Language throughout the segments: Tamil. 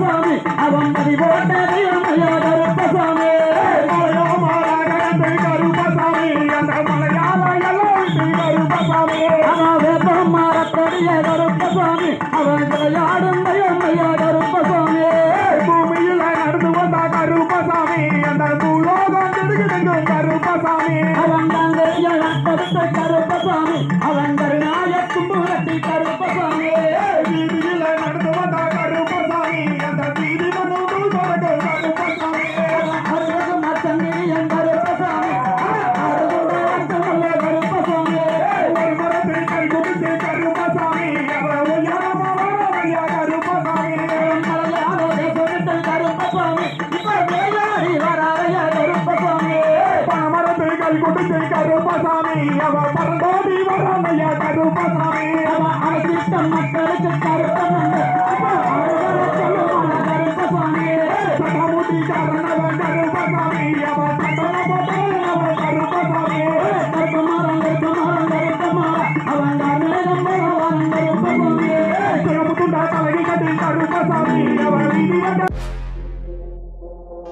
கருப்பசாமி அவன் பதி போட்ட தெய்வமையா கருப்பசாமி அந்த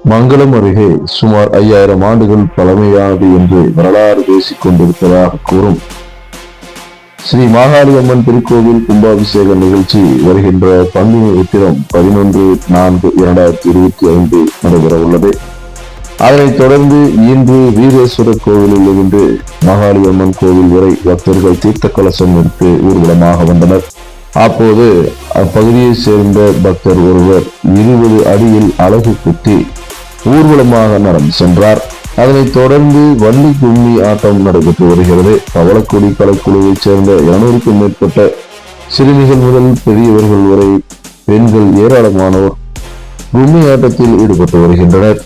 மங்களம் அருகே சுமார் ஐயாயிரம் ஆண்டுகள் பழமையானது என்று வரலாறு பேசிக் கொண்டிருப்பதாக கூறும் ஸ்ரீ மாகாளி அம்மன் திருக்கோவில் கும்பாபிஷேக நிகழ்ச்சி வருகின்ற பங்குனி உத்திரம் பதினொன்று நான்கு இரண்டாயிரத்தி இருபத்தி ஐந்து நடைபெற உள்ளது அதனைத் தொடர்ந்து இன்று வீரேஸ்வரர் கோவிலில் இருந்து மாகாளி அம்மன் கோவில் வரை பக்தர்கள் தீர்த்த கலசம் எடுத்து ஊர்வலமாக வந்தனர். அப்போது அப்பகுதியை சேர்ந்த பக்தர் ஒருவர் இருபது அடியில் அழகு குத்தி ஊர்வலமாக நடந்து சென்றார். அதனைத் தொடர்ந்து வள்ளி கும்மி ஆட்டம் நடைபெற்று வருகிறது. பவளக்குடி கலைக்குழுவைச் சேர்ந்த இருநூறுக்கும் மேற்பட்ட சிறுமிகள் முதல் பெரியவர்கள் வரை பெண்கள் ஏராளமானோர் கும்மி ஆட்டத்தில் ஈடுபட்டு வருகின்றனர்.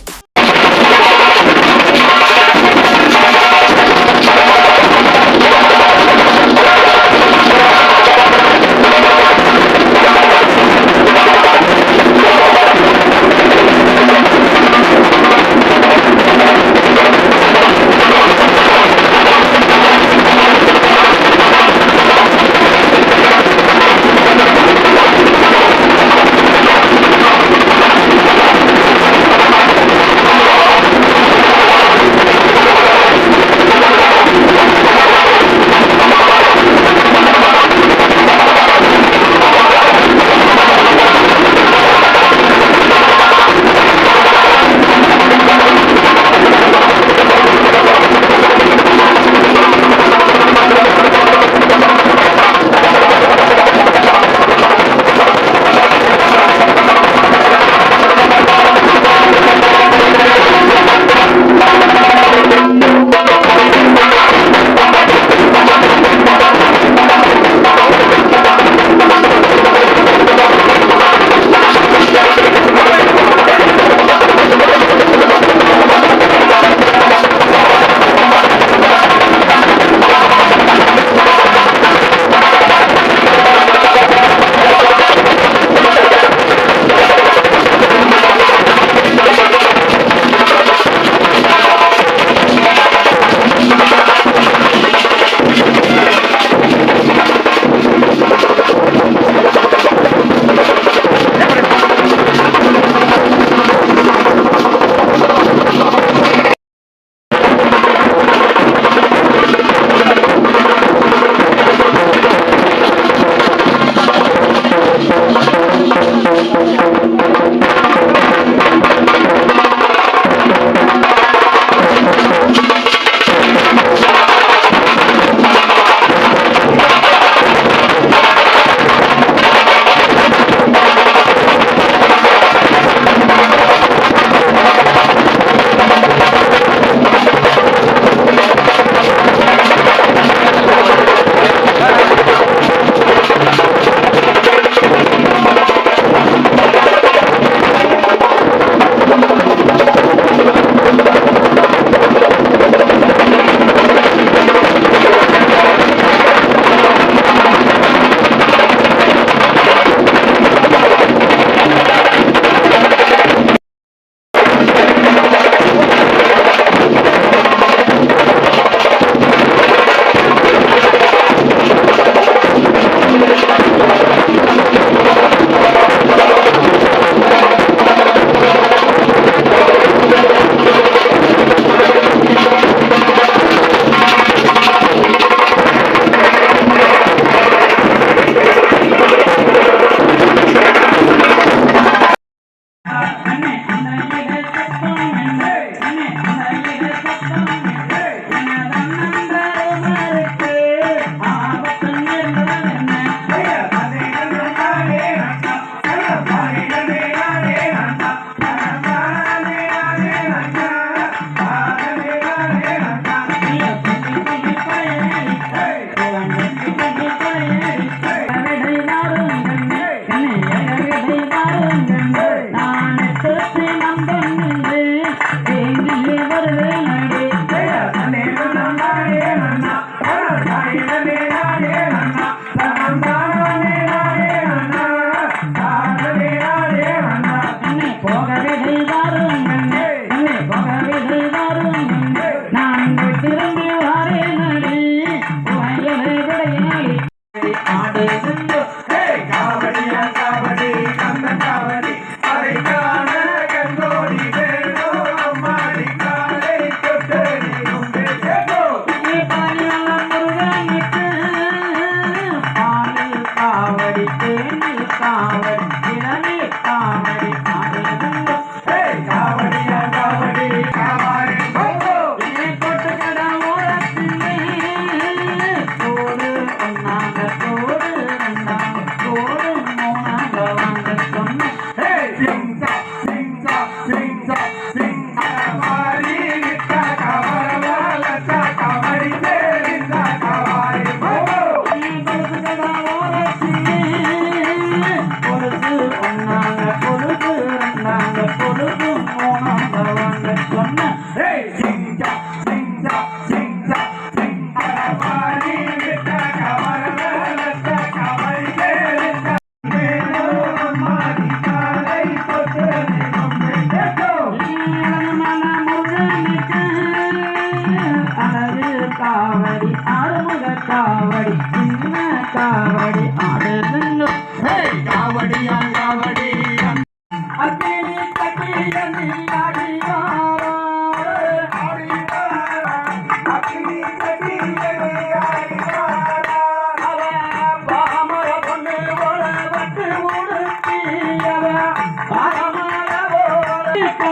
मेरा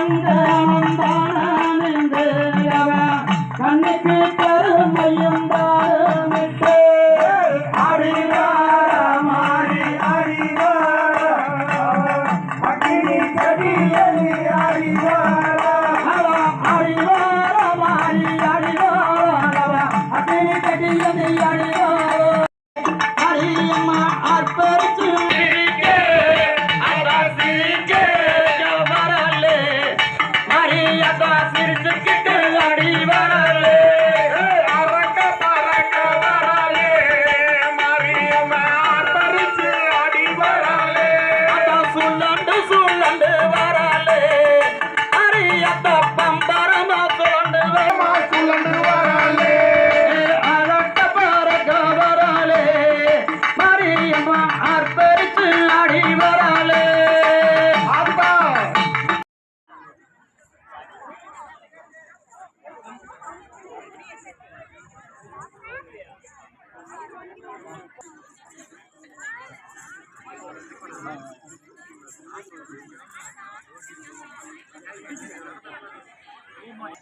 சங்கம் Thank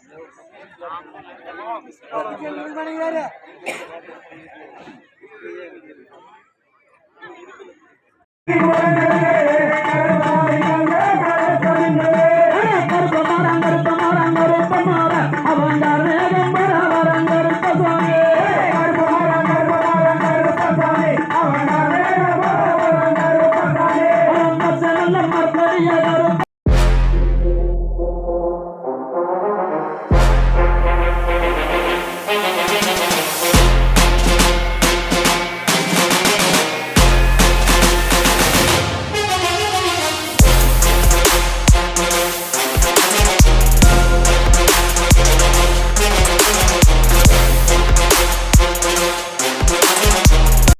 you.